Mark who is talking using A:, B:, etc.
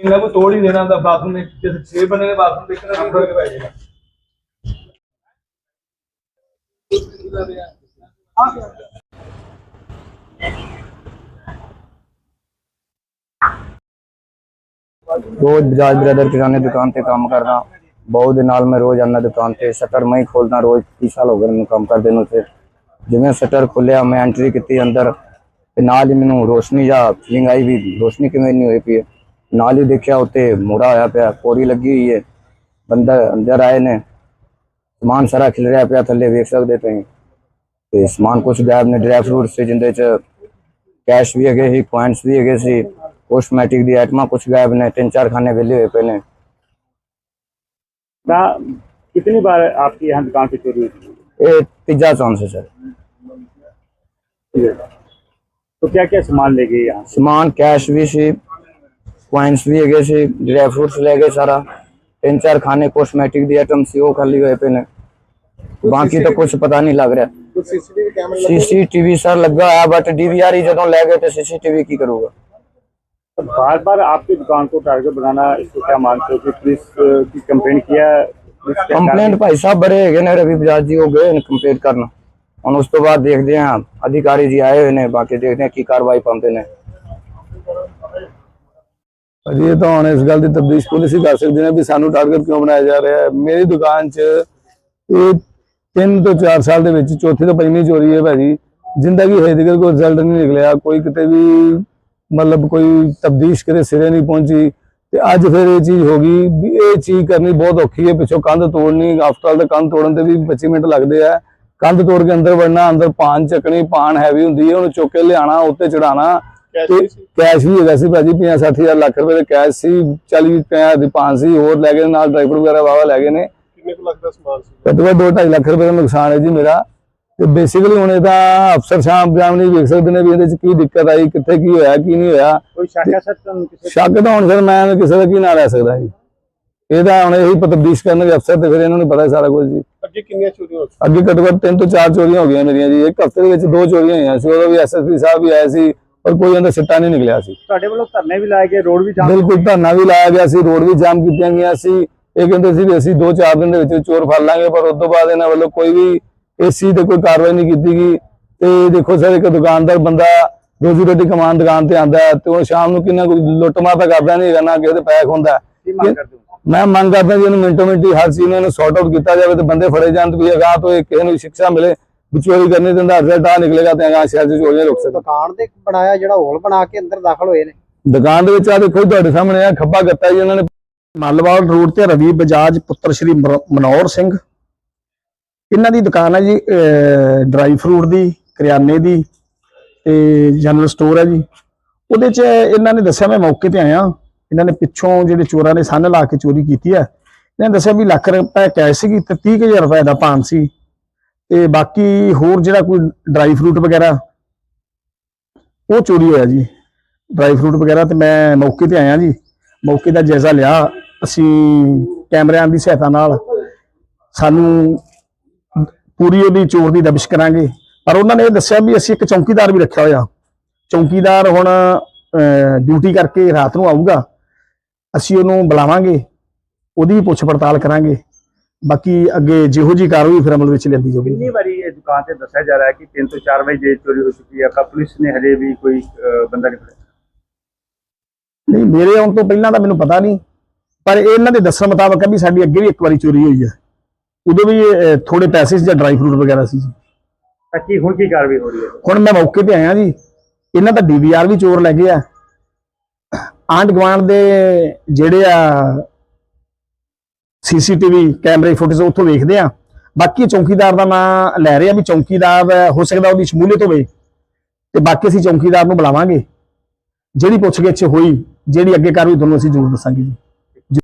A: ਇਹਨਾਂ ਕੋ ਤੋੜ ਹੀ ਦੇਣਾ ਹੁੰਦਾ ਬਾਥਰੂਮ ਵਿੱਚ ਜਿਸ ਛੇ ਬੰਦੇ ਨੇ ਬਾਥਰੂਮ ਦੇਖਣਾ ਵੀ ਫਰਕ ਪੈ ਜਾਏਗਾ
B: रोज बजाज ब्रदर किराने दुकान पे काम कर रहा बहुत दिन नाल मैं रोज आना दुकान पे शटर मैं ही खोलना रोज तीस साल हो गए मैं काम कर देने से ਜਿਵੇਂ ਸ਼ਟਰ ਖੁੱਲਿਆ ਮੈਂ ਐਂਟਰੀ ਕੀਤੀ ਅੰਦਰ ਤੇ ਨਾਲ ਹੀ ਮੈਨੂੰ ਰੋਸ਼ਨੀ ਜਾਂ ਫੀਲਿੰਗ ਆਈ ਵੀ ਰੋਸ਼ਨੀ ਕਿਵੇਂ ਨਹੀਂ ਹੋਈ ਪਈ ਹੈ। ਨਾਲ ਹੀ ਦੇਖਿਆ ਉੱਤੇ ਮੋੜਾ ਹੋਇਆ ਪਿਆ ਕੋਰੀ ਲੱਗੀ ਹੋਈ ਹੈ ਬੰਦਾ ਅੰਦਰ ਆਏ ਨੇ ਸਮਾਨ ਸਾਰਾ ਖਿਲ ਰਿਹਾ ਪਿਆ ਥੱਲੇ ਵੇਖ ਸਕਦੇ ਤੁਸੀਂ ਤੇ ਸਮਾਨ ਕੁਝ ਗਾਇਬ ਨੇ ਡਰਾਈ ਫਰੂਟ ਸੀ ਜਿੰਦੇ ਚ ਕੈਸ਼ ਵੀ ਹੈਗੇ ਸੀ ਪੁਆਇੰਟਸ ਵੀ ਹੈਗੇ ਸੀ ਕੋਸਮੈਟਿਕ ਦੀ ਆਈਟਮਾਂ ਕੁਝ ਗਾਇਬ ਨੇ ਤਿੰਨ ਚਾਰ ਖਾਨੇ ਵਿਹਲੇ ਹੋਏ ਪਏ ਨੇ
C: ना कितनी बार आपकी यहाँ दुकान पे चोरी हुई थी?
B: ਇਹ ਤੀਜਾ ਚਾਂਸ ਹੈ ਸਰ
C: तो क्या क्या सामान ले गए यहाँ से
B: ਸਮਾਨ ਕੈਸ਼ ਵੀ क्वाइंस भी गए से ड्राई फ्रूट्स ले गए सारा। तीन चार खाने कॉस्मेटिक दिया आइटम सी वो कर लिए गए पहले तो बाकी तो कुछ पता नहीं लग रहा। तो सीसीटीवी सर लगा है बट डीवीआर ही जब ले गए तो सीसीटीवी की करूँगा।
C: तो बार बार आपकी दुकान को टारगेट बनाना इसको क्या मानते हो कि पुलिस की कंप्लेन किया कंप्लेंट
B: भाई साहब बड़े है ना रवि बजाज जी हो गए कंप्लेंट करना। और उस तो बाद देखते हैं अधिकारी जी आए हुए ने बाकी देखते हैं की कार्रवाई पाते हैं। ਪਾਉਂਦੇ
D: ਭਾਜੀ, ਇਹ ਤਾਂ ਹੁਣ ਇਸ ਗੱਲ ਦੀ ਤਬਦੀਸ਼ ਪੁਲਿਸ ਹੀ ਕਰ ਸਕਦੀ ਨੇ ਵੀ ਸਾਨੂੰ ਟਾਰਗੇਟ ਕਿਉਂ ਬਣਾਇਆ ਜਾ ਰਿਹਾ ਹੈ। ਮੇਰੀ ਦੁਕਾਨ 'ਚ ਇਹ 3 ਤੋਂ 4 ਸਾਲ ਦੇ ਵਿੱਚ ਚੌਥੀ ਤੋਂ ਪੰਜਵੀਂ ਚੋਰੀ ਹੈ ਭਾਜੀ। ਜਿੰਦਾ ਕਿ ਹਜੇ ਤੱਕ ਕੋਈ ਰਿਜ਼ਲਟ ਨਹੀਂ ਨਿਕਲਿਆ, ਕੋਈ ਕਿਤੇ ਵੀ ਮਤਲਬ ਕੋਈ ਤਬਦੀਸ਼ ਕਿਤੇ ਸਿਰੇ ਨਹੀਂ ਪਹੁੰਚੀ, ਤੇ ਅੱਜ ਫਿਰ ਇਹ ਚੀਜ਼ ਹੋ ਗਈ ਵੀ ਇਹ ਚੀਜ਼ ਕਰਨੀ ਬਹੁਤ ਔਖੀ ਹੈ। ਪਿੱਛੋਂ ਕੰਧ ਤੋੜਨੀ ਆਫਟਰ ਆਲ ਦਾ ਕੰਧ ਤੋੜਨ ਤੇ ਵੀ 25 ਮਿੰਟ ਲੱਗਦੇ ਆ। ਕੰਧ ਤੋੜ ਕੇ ਅੰਦਰ ਵੜਨਾ, ਅੰਦਰ ਪਾਨ ਚੱਕਣੀ, ਪਾਨ ਹੈਵੀ ਹੁੰਦੀ ਹੈ, ਉਹਨੂੰ ਚੁੱਕ ਕੇ ਲਿਆਣਾ ਉੱਤੇ ਚੜਾਣਾ ਕੈਸ਼ ਵੀ ਹੈਗਾ ਸੀ ਭਾਜੀ 50 60000 ਲੱਖ ਰੁਪਏ ਦਾ ਕੈਸ਼ ਸੀ 40 50 ਦੀ ਪਾਨ ਸੀ ਹੋਰ ਲੈ ਗਏ ਨਾਲ ਡਰਾਈਵਰ ਵਗੈਰਾ ਵਾਵਾ ਲੈ ਗਏ ਨੇ।
A: ਕਿੰਨੇ ਲੱਖ ਦਾ ਸਮਾਨ
D: ਲੱਖ ਰੁਪਏ ਦਾ ਨੁਕਸਾਨ ਹੈ ਜੀ ਮੇਰਾ। ਤੇ ਬੇਸਿਕਲੀ ਹੁਣ ਇਹਦਾ ਅਫਸਰ ਸ਼ਾਮ ਬਰਾਮ ਨਹੀਂ ਵੇਖ ਸਕਦੇ ਨੇ ਵੀ ਇਹਦੇ ਚ ਕੀ ਦਿੱਕਤ ਆਈ ਕਿੱਥੇ ਕੀ ਹੋਇਆ ਕੀ ਨਹੀਂ ਹੋਇਆ।
C: ਕੋਈ ਸ਼ੱਕ ਹੈ ਸਰ ਤੁਹਾਨੂੰ ਕਿਸੇ
D: ਸ਼ੱਕ ਤਾਂ ਹੁਣ ਸਰ ਮੈਂ ਕਿਸੇ ਦਾ ਕੀ ਨਾਂ ਲੈ ਸਕਦਾ ਜੀ। ਇਹਦਾ ਹੁਣ ਇਹੀ ਤਬਦੀਸ਼ ਕਰਨ ਦੇ ਅਫਸਰ ਤੇ ਫਿਰ ਇਹਨਾਂ ਨੂੰ ਪਤਾ ਸਾਰਾ ਕੁਝ ਜੀ।
A: ਅੱਗੇ ਕਿੰਨੀਆਂ ਚੋਰੀਆਂ ਹੋ
D: ਅੱਗੇ ਘੱਟੋ ਘੱਟ 3 ਤੋਂ ਚਾਰ ਚੋਰੀਆਂ ਹੋ ਗਈਆਂ ਮੇਰੀਆਂ ਜੀ। ਇੱਕ ਹਫ਼ਤੇ ਦੇ ਵਿੱਚ ਦੋ ਚੋਰੀਆਂ ਹੋਈਆਂ ਸੀ। ਉਦੋਂ ਵੀ ਐਸਐਸਪੀ ਸਾਹਿਬ ਵੀ ਆਏ ਸੀ। ਪਰ ਕੋਈ ਅੰਦਰ ਸਿੱਟਾ ਨਹੀਂ ਨਿਕਲਿਆ ਸੀ।
C: ਤੁਹਾਡੇ ਵੱਲੋਂ ਧਰਨੇ ਵੀ ਲਾਏ ਗਏ ਰੋਡ ਵੀ ਜਾਮ
D: ਬਿਲਕੁਲ ਧਰਨਾ ਵੀ ਲਾਇਆ ਗਿਆ ਸੀ ਰੋਡ ਵੀ ਜਾਮ ਕੀਤੀਆਂ ਗਈਆਂ ਸੀ। ਇਹ ਕਹਿੰਦੇ ਸੀ ਵੀ ਅਸੀਂ 2-4 ਦਿਨ ਦੇ ਵਿੱਚ ਚੋਰ ਫੜ ਲਾਂਗੇ ਪਰ ਉਸ ਤੋਂ ਬਾਅਦ ਇਹਨਾਂ ਵੱਲੋਂ ਕੋਈ ਵੀ ਇਸ ਚੀਜ਼ ਤੇ ਕੋਈ ਕਾਰਵਾਈ ਨਹੀਂ ਕੀਤੀ ਗਈ। ਤੇ ਦੇਖੋ ਸਰ ਇੱਕ ਦੁਕਾਨਦਾਰ ਬੰਦਾ ਰੋਜੀ ਰੋਟੀ ਕਮਾਉਣ ਦੁਕਾਨ ਤੇ ਆਂਦਾ ਤੇ ਉਹ ਸ਼ਾਮ ਨੂੰ ਕਿੰਨਾ ਕੋਈ ਲੁੱਟਮਾਰ ਤਾਂ ਕਰਦਾ ਨਹੀਂ ਹੈਗਾ ਨਾ ਕਿਸੇ ਦੇ ਪੈਕ ਹੁੰਦਾ।
C: ਕੀ
D: ਮੈਂ ਮੰਗ ਕਰਦਾ ਜੀ ਇਹਨੂੰ ਮਿੰਟੋ ਮਿੰਟੀ ਹਰ ਚੀਜ਼ ਨੂੰ ਸੌਟ ਆਊਟ ਕੀਤਾ ਜਾਵੇ ਤੇ ਬੰਦੇ ਫੜੇ ਜਾਣ ਤੇ ਵੀ ਅਗਾਹ ਤੋਂ ਕਿਸੇ ਨੂੰ ਸ਼ਿਕਸ਼ਾ ਮਿਲੇ। ਚੋਰੀ ਕਰਨੇ ਤੇ ਦਾ ਰਿਜ਼ਲਟ ਆ ਨਿਕਲੇਗਾ ਤੇ ਅਗਾਹ ਸ਼ਹਿਰ 'ਚ ਚੋਰੀਆਂ ਰੁਕ ਸਕਣ
E: ਦੁਕਾਨ ਦੇ ਬਣਾਇਆ ਜਿਹੜਾ ਹੋਲ ਬਣਾ ਕੇ ਅੰਦਰ ਦਾਖਲ ਹੋਏ ਨੇ।
D: ਦੁਕਾਨ ਦੇ ਵਿੱਚ ਆ ਦੇਖੋ ਤੁਹਾਡੇ ਸਾਹਮਣੇ ਆ ਖੱਬਾ ਗੱਤਾ ਜੀ ਉਹਨਾਂ ਨੇ।
F: ਮੱਲਵਾਲ ਰੋਡ ਤੇ ਰਵੀ ਬਜਾਜ ਪੁੱਤਰ ਸ਼੍ਰੀ ਮਨੋਹਰ ਸਿੰਘ। ਇਹਨਾਂ ਦੀ ਦੁਕਾਨ ਹੈ ਜੀ ਡਰਾਈ ਫਰੂਟ ਦੀ ਕਰਿਆਨੇ ਦੀ ਤੇ ਜਨਰਲ ਸਟੋਰ ਹੈ ਜੀ। ਉਹਦੇ ਚ ਇਹਨਾਂ ਨੇ ਦੱਸਿਆ ਮੈਂ ਮੌਕੇ ਤੇ ਆਇਆ। ਇਹਨਾਂ ਨੇ ਪਿੱਛੋਂ ਜਿਹੜੇ ਚੋਰਾਂ ਨੇ ਸੰਨ ਲਾ ਕੇ ਚੋਰੀ ਕੀਤੀ ਹੈ ਇਹਨਾਂ ਨੇ ਦੱਸਿਆ ਵੀ ਲੱਖ ਰੁਪਏ ਕੈਸ਼ ਸੀਗੀ ਤੇ 30000 ਰੁਪਏ ਦਾ ਪਾਨ ਸੀ। ਤੇ ਬਾਕੀ ਹੋਰ ਜਿਹੜਾ ਕੋਈ ਡਰਾਈ ਫਰੂਟ ਵਗੈਰਾ, ਉਹ ਚੋਰੀ ਹੋਇਆ ਜੀ। ਡਰਾਈ ਫਰੂਟ ਵਗੈਰਾ ਤੇ ਮੈਂ ਮੌਕੇ ਤੇ ਆਇਆ ਜੀ। ਮੌਕੇ ਦਾ ਜਾਇਜ਼ਾ ਲਿਆ। ਅਸੀਂ ਕੈਮਰਿਆਂ ਦੀ ਸਹਾਇਤਾ ਨਾਲ ਸਾਨੂੰ ਪੂਰੀ ਉਹਦੀ ਚੋਰ ਦੀ ਦਬਿਸ਼ ਕਰਾਂਗੇ। ਪਰ ਉਹਨਾਂ ਨੇ ਇਹ ਦੱਸਿਆ ਵੀ ਅਸੀਂ ਇੱਕ ਚੌਕੀਦਾਰ ਵੀ ਰੱਖਿਆ ਹੋਇਆ। ਚੌਕੀਦਾਰ ਹੁਣ ਡਿਊਟੀ ਕਰਕੇ ਰਾਤ ਨੂੰ ਆਊਗਾ। ਅਸੀਂ ਉਹਨੂੰ ਬੁਲਾਵਾਂਗੇ। ਉਹਦੀ ਪੁੱਛ ਪੜਤਾਲ ਕਰਾਂਗੇ। ਬਾਕੀ ਅੱਗੇ ਜਿਹੋ ਜੀ ਕਾਰਵਾਈ ਫਿਰ ਅਮਲ ਵਿੱਚ ਲੈਂਦੀ ਜਾਊਗੀ।
C: ਕਿੰਨੀ ਵਾਰੀ ਇਹ ਦੁਕਾਨ ਤੇ ਦੱਸਿਆ ਜਾ ਰਿਹਾ ਹੈ ਕਿ 3 ਤੋਂ 4 ਵਜੇ ਚੋਰੀ ਹੋ ਚੁੱਕੀ ਹੈ ਪਰ ਪੁਲਿਸ ਨੇ ਹਜੇ ਵੀ ਕੋਈ ਬੰਦਾ ਨਹੀਂ ਫੜਿਆ?
F: ਨਹੀਂ ਮੇਰੇ ਆਉਣ ਤੋਂ ਪਹਿਲਾਂ ਤਾਂ ਮੈਨੂੰ ਪਤਾ ਨਹੀਂ ਪਰ ਇਹ ਇਹਨਾਂ ਦੇ ਦੱਸਣ ਮੁਤਾਬਕ ਹੈ ਵੀ ਸਾਡੀ ਅੱਗੇ ਵੀ ਇੱਕ ਵਾਰੀ ਚੋਰੀ ਹੋਈ ਹੈ। ਉਦੋਂ ਵੀ ਅਹ, ਥੋੜੇ ਪੈਸੇ ਸੀ ਜਾਂ ਡਰਾਈ ਫਰੂਟ ਵਗੈਰਾ ਸੀ ਜੀ।
C: ਤਾਂ ਕੀ ਹੁਣ ਕੀ ਕਾਰਵਾਈ ਹੋ ਰਹੀ ਹੈ?
F: ਹੁਣ ਮੈਂ ਮੌਕੇ ਤੇ ਆਇਆ ਜੀ। ਇਹਨਾਂ ਦਾ ਡੀਵੀਆਰ ਵੀ ਚੋਰ ਲੈ ਗਿਆ ਆਂਡ ਗਵਾਂਡ ਦੇ ਜਿਹੜੇ ਆ ਸੀਸੀਟੀਵੀ ਕੈਮਰੇ ਫੁਟੇਜ ਉੱਥੋਂ ਵੇਖਦੇ ਆ। ਬਾਕੀ ਚੌਕੀਦਾਰ ਦਾ ਨਾਂ ਲੈ ਰਹੇ ਆ ਵੀ ਚੌਕੀਦਾਰ ਹੋ ਸਕਦਾ ਉਹਦੀ ਸ਼ਮੂਲੀਅਤ ਹੋਵੇ ਤੇ ਬਾਕੀ ਅਸੀਂ ਚੌਕੀਦਾਰ ਨੂੰ ਬੁਲਾਵਾਂਗੇ। ਜਿਹੜੀ ਪੁੱਛਗਿੱਛ ਹੋਈ, ਜਿਹੜੀ ਅੱਗੇ ਕਾਰਵਾਈ, ਤੁਹਾਨੂੰ ਅਸੀਂ ਜ਼ਰੂਰ ਦੱਸਾਂਗੇ ਜੀ।